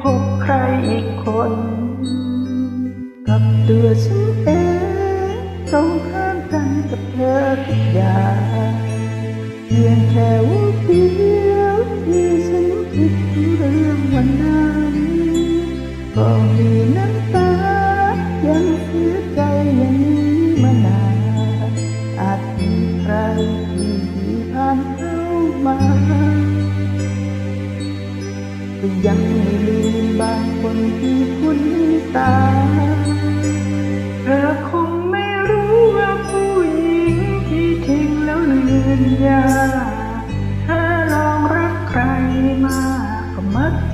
พบใครอีกคนกับตัวฉันเองตรงข้ามกันกับเธอทุกอย่างเพียงแค่ว่าเดียวที่ฉันคิดถึงเรื่องวันนั้นก็มีน้ำตายังเสียใจอย่างนี้มานานอาจมีใครที่ดีผ่านเข้ามาก็ยังม่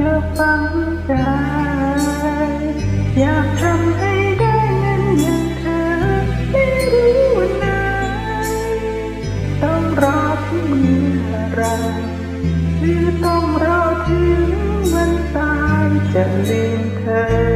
จะฟังใจ อยากทำให้ได้เงินอย่างเธอ ไม่รู้วันไหนต้องรอถึงเมื่อไรหรือต้องรอถึงวันตายจะลืมเธอ